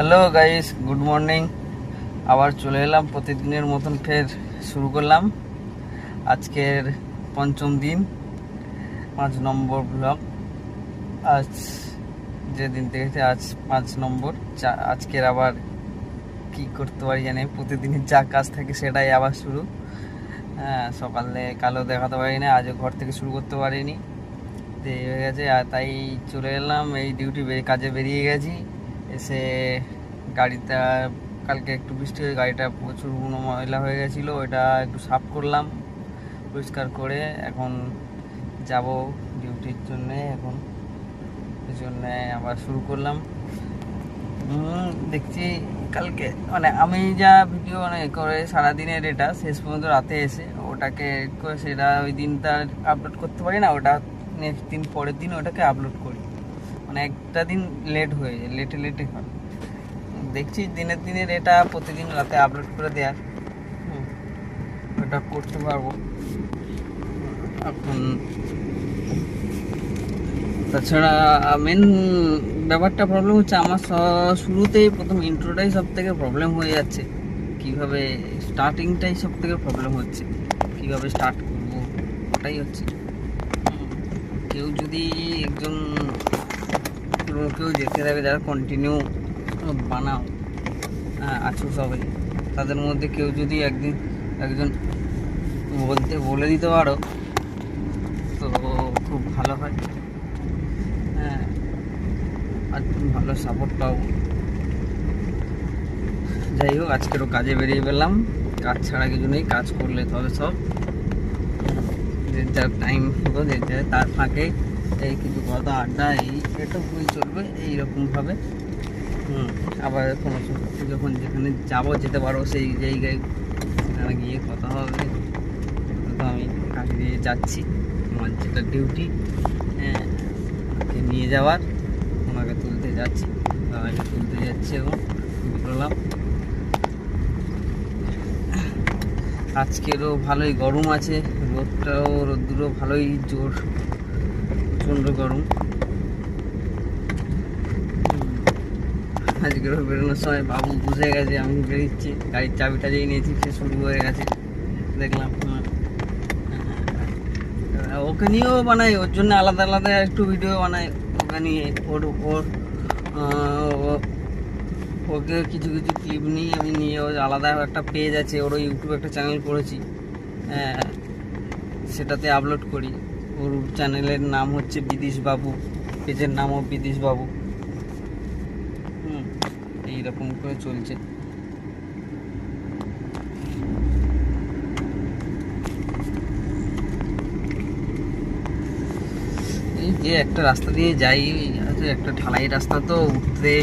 Hello guys good morning আবার চলে এলাম প্রতিদিনের মতন ফের শুরু করলাম আজকের পঞ্চম দিন, পাঁচ নম্বর ব্লগ আজ যে দিন থেকে আজ পাঁচ নম্বর। আজকের আবার কি করতে পারি জানি প্রতিদিনের যা কাজ থাকে সেটাই আবার শুরু। হ্যাঁ সকালে কালো দেখাতে পারি না আজও ঘর থেকে শুরু করতে পারিনি। দেরি হয়ে গেছে, আর তাই চলে এলাম, এই ডিউটি কাজে বেরিয়ে গেছি। এসে গাড়িটা, কালকে একটু বৃষ্টি হয়ে গাড়িটা প্রচুরগুলো ময়লা হয়ে গেছিল ওটা একটু সাফ করলাম, পরিষ্কার করে এখন যাব ডিউটির জন্যে এখন। এই জন্যে আবার শুরু করলাম। দেখছি কালকে মানে আমি যা ভিডিও মানে করে সারাদিনের এটা, শেষ পর্যন্ত রাতে এসে ওটাকে সেটা ওই দিনটা আপলোড করতে পারি না, ওটা নেক্সট দিন পরের দিন ওটাকে আপলোড করি। মানে একটা দিন লেট হয়ে যায় লেটে লেটে হয়। দেখছি দিনের দিনের এটা প্রতিদিন রাতে আপলোড করে দেওয়ার ওটা করতে পারব। এখন তাছাড়া মেন ব্যাপারটা প্রবলেম হচ্ছে আমার শুরুতেই প্রথম ইন্ট্রোটাই সব থেকে প্রবলেম হয়ে যাচ্ছে। কীভাবে স্টার্টিংটাই সব থেকে প্রবলেম হচ্ছে। কীভাবে স্টার্ট করব, ওটাই হচ্ছে। কেউ যদি একজন কেউ যেতে থাকে, যারা কন্টিনিউ বানাও আছো সবাই। তাদের মধ্যে কেউ যদি একদিন একজন বলতে, বলে দিতে পারো, তো খুব ভালো হয়। হ্যাঁ আর ভালো সাপোর্ট পাবো যাই হোক আজকেরও কাজে বেরিয়ে পেলাম কাজ ছাড়া কিছু নেই, কাজ করলে তবে সব। যে যার টাইম হলো, যে তার ফাঁকে। এই কিছু কথা আড্ডা এই এটা এটুকুই চলবে এইরকমভাবে। হুম, আবার কোনো যখন যেখানে যাব, যেতে পারব সেই জায়গায় সেখানে গিয়ে কথা হবে। তো আমি কাজে দিয়ে যাচ্ছি। আমার যেটা ডিউটি হ্যাঁ নিয়ে যাওয়ার ওনাকে তুলতে যাচ্ছি। দাদাকে তুলতে যাচ্ছি এবং বেরোলাম আজকেরও ভালোই গরম আছে, রোদটাও, রোদ্দুরও ভালোই জোর। প্রচণ্ড গরম। আজকেরও বেরোনোর সময় বাবু বুঝে গেছে আমি বেরিয়েছি গাড়ির চাবিটা যেই নিয়েছি সে শুরু হয়ে গেছে। দেখলাম ওকে নিয়েও বানাই ওর জন্য আলাদা আলাদা একটু ভিডিও বানাই। ওকে নিয়ে ওর ওর ওকে কিছু কিছু ক্লিপ নিয়ে আমি নিয়ে ওর আলাদা একটা পেজ আছে ওর ইউটিউবে একটা চ্যানেল করেছি। আহ, সেটাতে আপলোড করি। ওর চ্যানেলের নাম হচ্ছে বিদিশ বাবু, পেজের নামও বিদিশ বাবু। হুম, এইরকম করে চলছে। এই যে একটা রাস্তা দিয়ে যাই একটা ঢালাই রাস্তা তো, উঠতে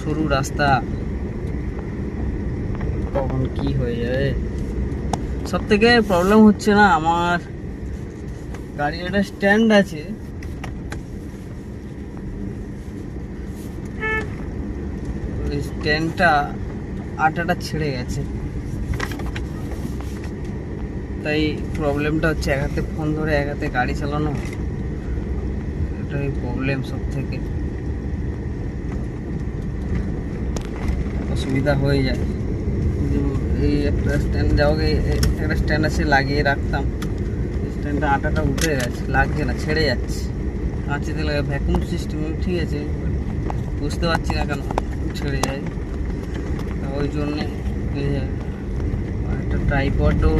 সরু রাস্তা। কখন কি হয়ে যাবে? সব থেকে প্রবলেম হচ্ছে না, আমার গাড়ির একটা স্ট্যান্ড আছে। ওই স্ট্যান্ডটা আটাটা ছেড়ে গেছে। তাই প্রবলেমটা হচ্ছে এক হাতে ফোন ধরে এক হাতে গাড়ি চালানো। এটাই প্রবলেম সব থেকে অসুবিধা হয়ে যায়। এই একটা স্ট্যান্ড, যাও একটা স্ট্যান্ড আছে লাগিয়ে রাখতাম। স্ট্যান্ডটা আটাটা উঠে গেছে লাগছে না, ছেড়ে যাচ্ছে। কাঁচিতে লাগে ভ্যাকুম সিস্টেম ঠিক আছে বুঝতে পারছি না কেন ছেড়ে যায়। ওই জন্যে একটা ট্রাইপডও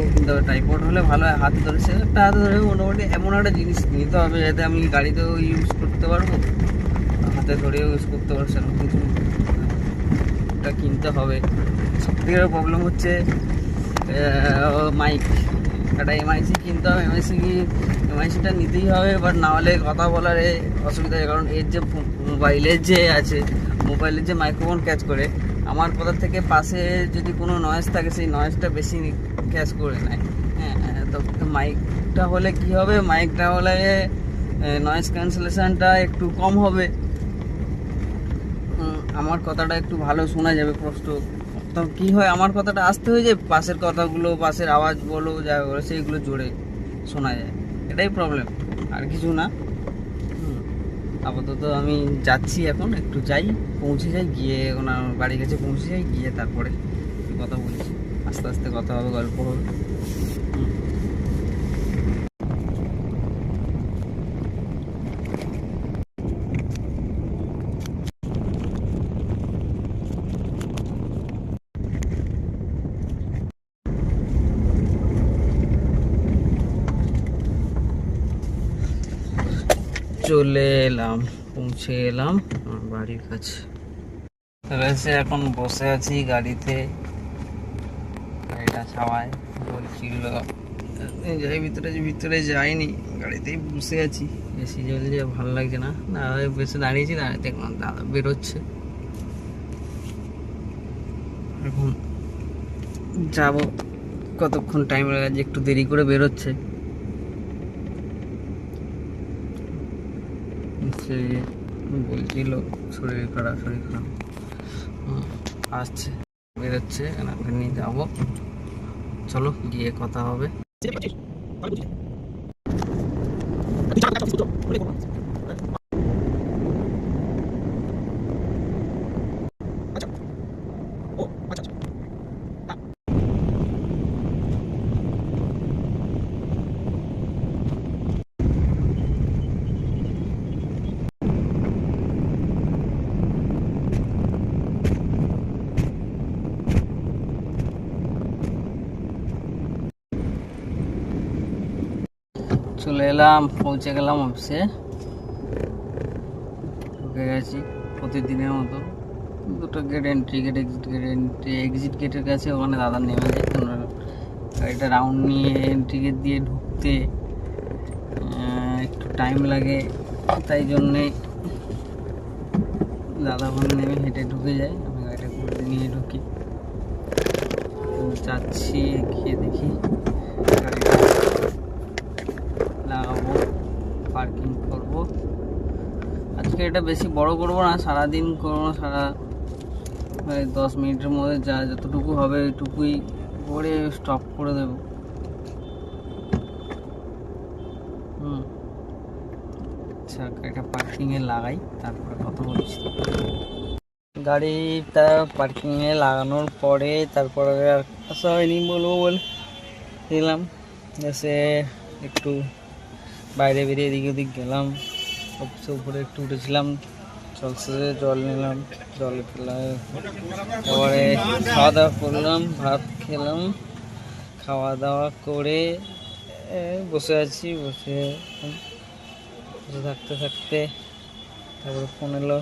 ট্রাইপড হলে ভালো হয়, হাতে ধরে, সে একটা হাতে ধরে মোটামুটি এমন একটা জিনিস নিতে হবে যাতে আমি গাড়িতেও ইউজ করতে পারব। হাতে ধরেও ইউজ করতে পারব, সেরকম কিছু কিনতে হবে। সব থেকে প্রবলেম হচ্ছে মাইক একটা এমআইসি কিনতে হবে এমআইসি কি এমআইসিটা নিতেই হবে বাট না হলে কথা বলার এ অসুবিধা হয় কারণ এর যে মোবাইলের যে আছে, মোবাইলের যে মাইক্রোফোন ক্যাচ করে, আমার কথা থেকে পাশে যদি কোনো নয়েজ থাকে, সেই নয়েজটা বেশি ক্যাচ করে নেয়। হ্যাঁ তো মাইকটা হলে কি হবে? মাইকটা হলে নয়েজ ক্যান্সেলেশনটা একটু কম হবে। আমার কথাটা একটু ভালো শোনা যাবে স্পষ্ট তো কি হয়, আমার কথাটা আসতে হয়ে যায়, পাশের কথাগুলো, পাশের আওয়াজ বলো, যা বলো, সেইগুলো জোরে শোনা যায়। এটাই প্রবলেম আর কিছু না। আপাতত আমি যাচ্ছি এখন, একটু যাই, পৌঁছে যাই, গিয়ে ওনার বাড়ির কাছে পৌঁছে যাই, গিয়ে তারপরে কথা বলছি। আস্তে আস্তে কথা হবে, গল্প হবে। চলে এলাম, পৌঁছে এলাম আমার বাড়ির কাছে। রয়েছে এখন বসে আছি গাড়িতে। গাড়িটা ছাওয়ায়, বলছিল যাই ভিতরে ভিতরে যাইনি, গাড়িতেই বসে আছি। এসি জ্বলছে, ভালো লাগছে না। না, বেশি দাঁড়িয়েছি দাঁড়িয়ে দেখলাম দাদা বেরোচ্ছে। এখন যাব। কতক্ষণ টাইম লাগে একটু দেরি করে বেরোচ্ছে। সে বলছিল, শরীর খারাপ শরীর খারাপ। আসছে, বেরোচ্ছে এনাকে নিয়ে যাব। চলো, গিয়ে কথা হবে। চলে এলাম, পৌঁছে গেলাম অফিসে ঢুকে গেছি প্রতিদিনের মতো। দুটো gate entry gate exit gate entry exit গেটের কাছে ওখানে দাদা নেমে যায়। তোমরা গাড়িটা রাউন্ড নিয়ে এন্ট্রি গেট দিয়ে ঢুকতে একটু টাইম লাগে, তাই জন্যে দাদা ওখানে নেমে হেঁটে ঢুকে যায়। আমি গাড়িটা ঘুরতে নিয়ে ঢুকি। যাচ্ছি, গিয়ে দেখি গাড়িটা লাগাবো পার্কিং করব আজকে এটা বেশি বড় করব না, সারাদিন করব না, সারা দশ মিনিটের মধ্যে যা যতটুকু হবে ওইটুকুই করে স্টপ করে দেব। হুম। আচ্ছা এটা পার্কিংয়ে লাগাই, তারপরে কথা বলছি। গাড়িটা পার্কিংয়ে লাগানোর পরে তারপরে আর আসা হয়নি বলব বলে দিলাম। এসে একটু বাইরে বেরিয়ে এদিক ওদিক গেলাম। অফিসের উপরে একটু উঠেছিলাম, চলছে, জল নিলাম, জল খেলাম তারপরে খাওয়া দাওয়া করলাম, ভাত খেলাম, খাওয়া দাওয়া করে বসে আছি, বসে বসে থাকতে থাকতে তারপরে ফোন এলো,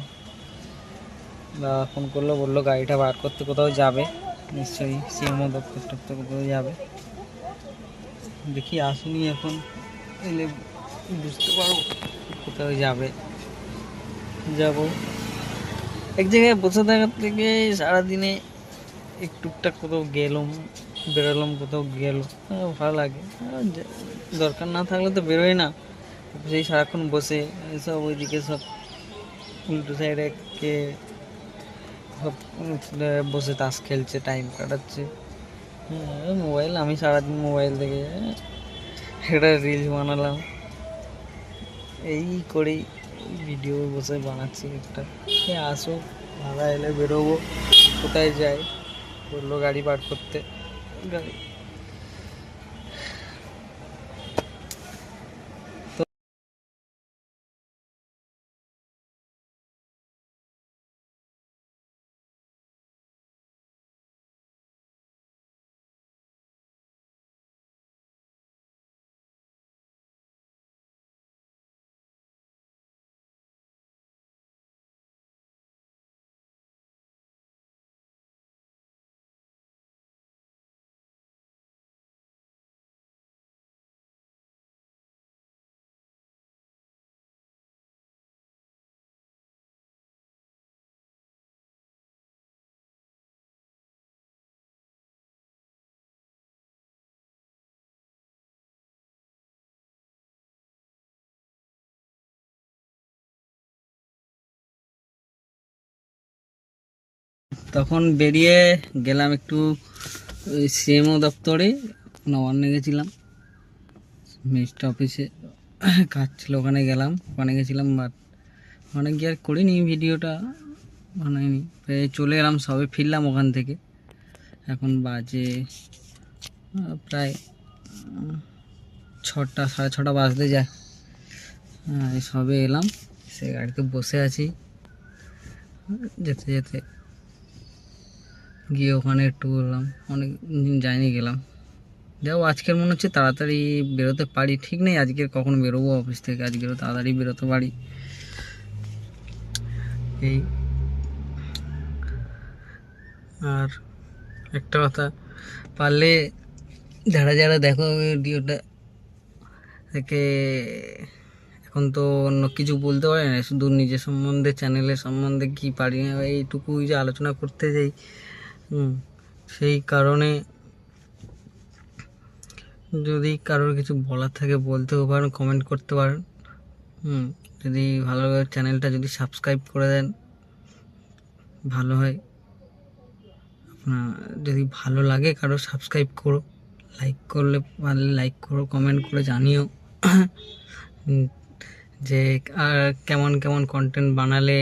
দাদা ফোন করল, বলল গাড়িটা বার করতে কোথাও যাবে, নিশ্চয়ই সিএমও দপ্তর টপ্তর কোথাও যাবে। দেখি আসুনি এখন, এলে বুঝতে পারব। কোথাও যাবে। যাব। এক জায়গায় বসে থাকার থেকে সারাদিনে এক কোথাও গেলাম বেরোলাম কোথাও গেল ভালো লাগে। আর দরকার না থাকলে তো বেরোয় না। সেই সারাক্ষণ বসে সব ওইদিকে সব উল্টো সাইডে কে সব বসে তাস খেলছে টাইম কাটাচ্ছে। হ্যাঁ, মোবাইল আমি সারাদিন মোবাইল থেকে একটা রিলস বানালাম। এই করেই ভিডিও বসে বানাচ্ছি একটা। আসো ভাড়া এলে বেরোবো। কোথায় যাই বলল গাড়ি পার করতে। গাড়ি তখন বেরিয়ে গেলাম একটু সিএমও দপ্তরে নবান্নে গেছিলাম। মিনিস্টার অফিসে কাজ ছিল, ওখানে গেলাম, ওখানে গেছিলাম বাট অনেক গিয়ে আর করিনি ভিডিওটা, বানাইনি। চলে এলাম, সবে ফিরলাম ওখান থেকে। এখন বাজে প্রায় ছটা, সাড়ে ছটা বাজতে যায়। সবে এলাম সে গাড়িতে বসে আছি। যেতে যেতে গিয়ে ওখানে একটু বললাম, অনেক দিন যাইনি গেলাম। যাও আজকের মনে হচ্ছে তাড়াতাড়ি বেরোতে পারি। ঠিক নেই আজকের কখন বেরোবো অফিস থেকে আজকেরও তাড়াতাড়ি বেরোতে পারি। এই আর একটা কথা, পারলে যারা যারা দেখো ভিডিওটা থেকে এখন তো অন্য কিছু বলতে পারি না, শুধু নিজের সম্বন্ধে চ্যানেলের সম্বন্ধে কি পারি না, এইটুকুই যে আলোচনা করতে যাই সেই কারণে যদি কারোর কিছু বলার থাকে বলতেও পারেন কমেন্ট করতে পারেন। হুম, যদি ভালো চ্যানেলটা যদি সাবস্ক্রাইব করে দেন, ভালো হয়। আপনার যদি ভালো লাগে কারও সাবস্ক্রাইব করো লাইক করলে, পারলে লাইক করো কমেন্ট করে জানিও। যে আর কেমন কেমন কন্টেন্ট বানালে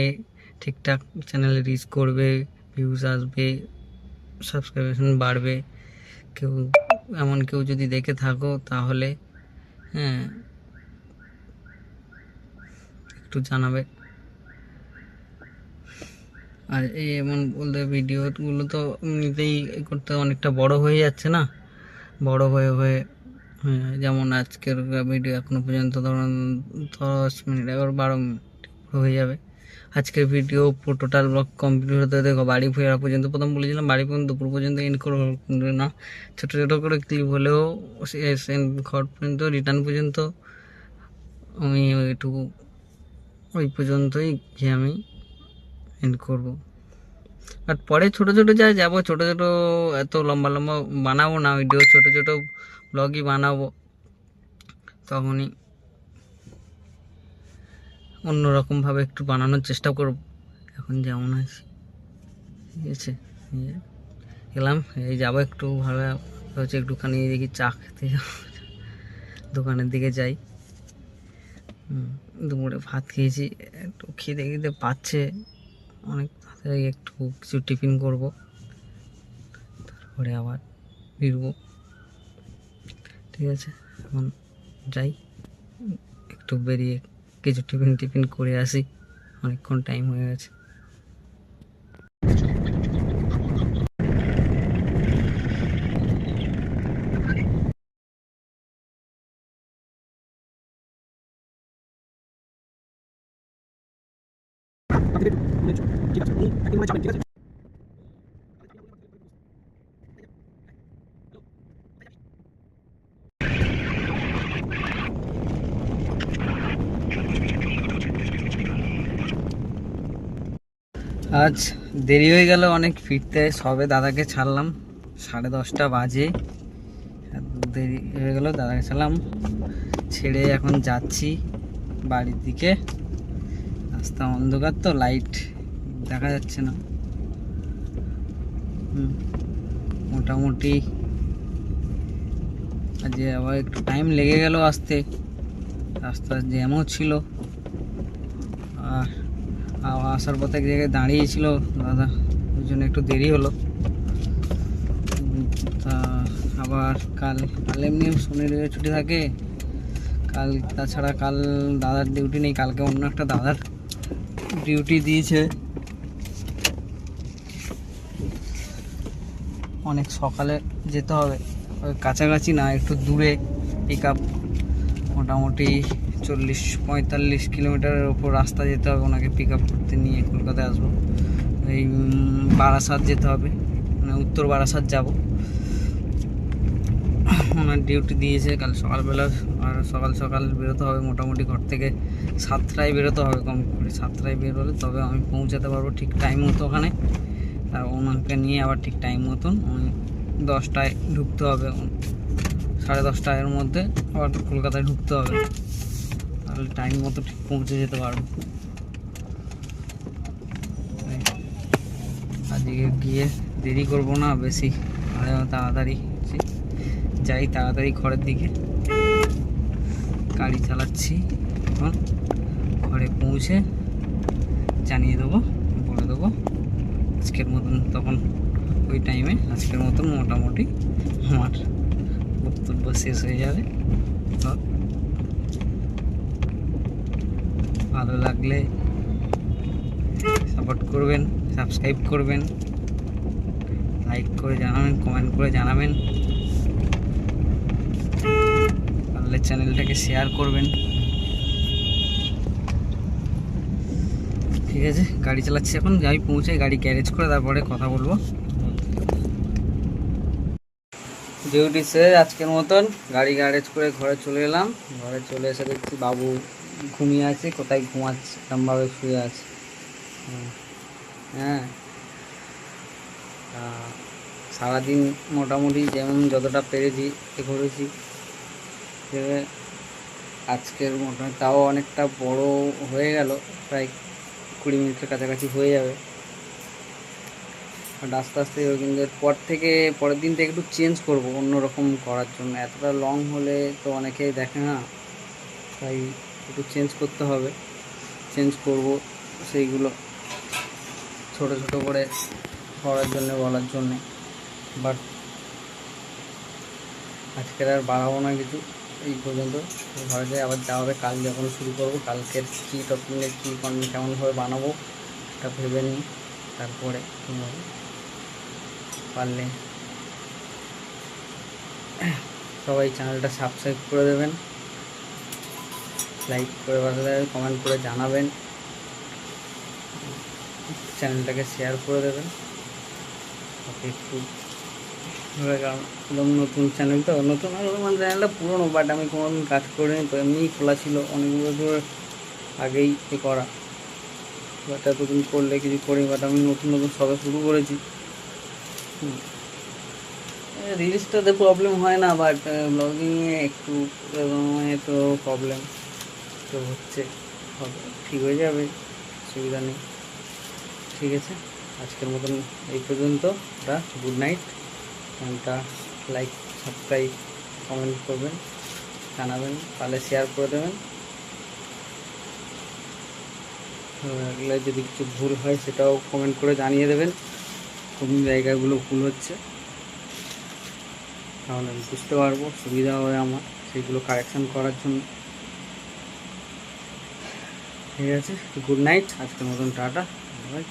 ঠিকঠাক চ্যানেলে রিচ করবে ভিউজ আসবে সাবস্ক্রিপশন বাড়বে কেউ এমন কেউ যদি দেখে থাকো তাহলে হ্যাঁ একটু জানাবে। আর এই এমন বলতে ভিডিওগুলো তো এমনিতেই করতে অনেকটা বড় হয়ে যাচ্ছে না? বড় হয়ে হয়ে হ্যাঁ, যেমন আজকের ভিডিও এখনও পর্যন্ত ধরুন দশ মিনিট এবার বারো মিনিট হয়ে যাবে। আজকের ভিডিও টোটাল ব্লগ কমপ্লিট হতে দেখো, বাড়ি ফেরা পর্যন্ত। প্রথম বলেছিলাম বাড়ি পর্যন্ত, দুপুর পর্যন্ত এন্ড করব, না। ছোটো ছোটো করে ক্লিপ হলেও ঘর পর্যন্ত রিটার্ন পর্যন্ত। আমি ওইটুকু, ওই পর্যন্তই গিয়ে আমি এন্ড করব। আর পরে ছোট ছোট যা যাব, ছোট ছোট এত লম্বা লম্বা বানাবো না ভিডিও ছোট ছোট ব্লগই বানাবো। তখনই অন্যরকমভাবে একটু বানানোর চেষ্টা করব। এখন যেমন আছি। ঠিক আছে? গেলাম এই যাব একটু ভালো হচ্ছে একটুখানি দেখি চা খেতে দোকানের দিকে যাই। দুপুরে ভাত খেয়েছি। একটু খিদে খিদে পাচ্ছে। অনেক তাড়াতাড়ি একটু কিছু টিফিন করব। তারপরে আবার ফিরবো। ঠিক আছে? এখন যাই। একটু বেরিয়ে কিছু টিফিন টিফিন করে আসি। অনেকক্ষণ টাইম হয়ে গেছে। আজ দেরি হয়ে গেল অনেক ফিরতে। সবে দাদাকে ছাড়লাম। সাড়ে দশটা বাজে। দেরি হয়ে গেল, দাদাকে ছাড়লাম। ছেড়ে এখন যাচ্ছি বাড়ির দিকে। রাস্তা অন্ধকার তো লাইট দেখা যাচ্ছে না। মোটামুটি আজকে আবার একটু টাইম লেগে গেল আসতে। রাস্তা জ্যামও ছিল। আসার পথে এক জায়গায় দাঁড়িয়েছিল দাদা, ওই জন্য একটু দেরি হলো। তা আবার কাল কাল এমনি শনির ছুটি থাকে, কাল তাছাড়া কাল দাদার ডিউটি নেই, কালকে অন্য একটা দাদার ডিউটি দিয়েছে। অনেক সকালে যেতে হবে। ওই কাছাকাছি না, একটু দূরে পিক আপ মোটামুটি চল্লিশ, পঁয়তাল্লিশ কিলোমিটারের ওপর রাস্তা যেতে হবে ওনাকে পিক আপ করতে নিয়ে কলকাতায় আসব। এই বারাসাত যেতে হবে। মানে উত্তর বারাসাত যাব। ওনার ডিউটি দিয়েছে, কাল সকালবেলা আর সকাল সকাল বেরোতে হবে। মোটামুটি ঘর থেকে সাতটায় বেরোতে হবে কম করে। সাতটায় বেরোলে তবে আমি পৌঁছাতে পারব ঠিক টাইম মতো ওখানে। আর ওনাকে নিয়ে আবার ঠিক টাইম মতন দশটায় ঢুকতে হবে। সাড়ে দশটার মধ্যে আবার কলকাতায় ঢুকতে হবে। তাহলে টাইম মতো ঠিক পৌঁছে যেতে পারব। আজকে গিয়ে দেরি করব না, বেশি তাড়াতাড়ি যাই তাড়াতাড়ি ঘরের দিকে। গাড়ি চালাচ্ছি এখন। ঘরে পৌঁছে জানিয়ে দেবো, বলে দেবো। আজকের মতন তখন ওই টাইমে আজকের মতন মোটামুটি আমার বক্তব্য শেষ হয়ে যাবে তো ভালো লাগলে সাপোর্ট করবেন সাবস্ক্রাইব করবেন লাইক করে জানাবেন কমেন্ট করে জানাবেন। পারলে চ্যানেলটাকে শেয়ার করবেন। ঠিক আছে, গাড়ি চালাচ্ছি এখন, যাই পৌঁছে গাড়ি গ্যারেজ করে তারপরে কথা বলব। ডিউটি শেষ আজকের মতন গাড়ি গ্যারেজ করে ঘরে চলে এলাম। ঘরে চলে এসে দেখছি বাবু ঘুমিয়ে আছে, কোথায় ঘুমাচ্ছে এরমভাবে শুয়ে আছে। হ্যাঁ। সারাদিন মোটামুটি যেমন যতটা পেরেছি এ করেছি আজকের মোটামুটি তাও অনেকটা বড় হয়ে গেল, প্রায় কুড়ি মিনিটের কাছাকাছি হয়ে যাবে। আর আস্তে আস্তে কিন্তু পর থেকে, পরের দিন থেকে একটু চেঞ্জ করব অন্যরকম করার জন্য। এতটা লং হলে তো অনেকেই দেখে না। তাই একটু চেঞ্জ করতে হবে। চেঞ্জ করব সেইগুলো ছোট ছোট করে করার জন্য, বলার জন্যে। বাট আজকের আর বাড়াবো না কিছু। এই পর্যন্ত ঘরে যাই, আবার যাওয়া হবে কাল যখন শুরু করব, কালকের কী টপিংয়ে কী কেমনভাবে বানাবো সেটা ভেবে নিই। তারপরে পারলে সবাই চ্যানেলটা সাবস্ক্রাইব করে দেবেন। লাইক করে ভালো কমেন্ট করে জানাবেন। চ্যানেলটাকে শেয়ার করে দেবেন। ওকে একটু কারণ একদম নতুন চ্যানেল তো। নতুন মানে চ্যানেলটা পুরনো বাট আমি কোনোদিন কাজ করিনি, তো এমনিই খোলা ছিল অনেক বছর আগেই এ করা। বাট এতদিন করলে কিছু করি বাট আমি নতুন নতুন সবে শুরু করেছি। রিলসটাতে প্রবলেম হয় না বাট ব্লগিংয়ে একটু, এ তো প্রবলেম তো হচ্ছে, হবে, ঠিক হয়ে যাবে অসুবিধা নেই। ঠিক আছে? আজকের মতন এই পর্যন্ত গুড নাইট চ্যানেলটা লাইক সাবস্ক্রাইব কমেন্ট করবেন, জানাবেন পারলে শেয়ার করে দেবেন। লাগলে যদি কিছু ভুল হয়, সেটাও কমেন্ট করে জানিয়ে দেবেন, কোন জায়গাগুলো ভুল হচ্ছে। তাহলে আমি বুঝতে পারব, সুবিধা হবে আমার, সেগুলো কারেকশন করার জন্য। ঠিক আছে গুড নাইট আজকের মতন টাটা বাই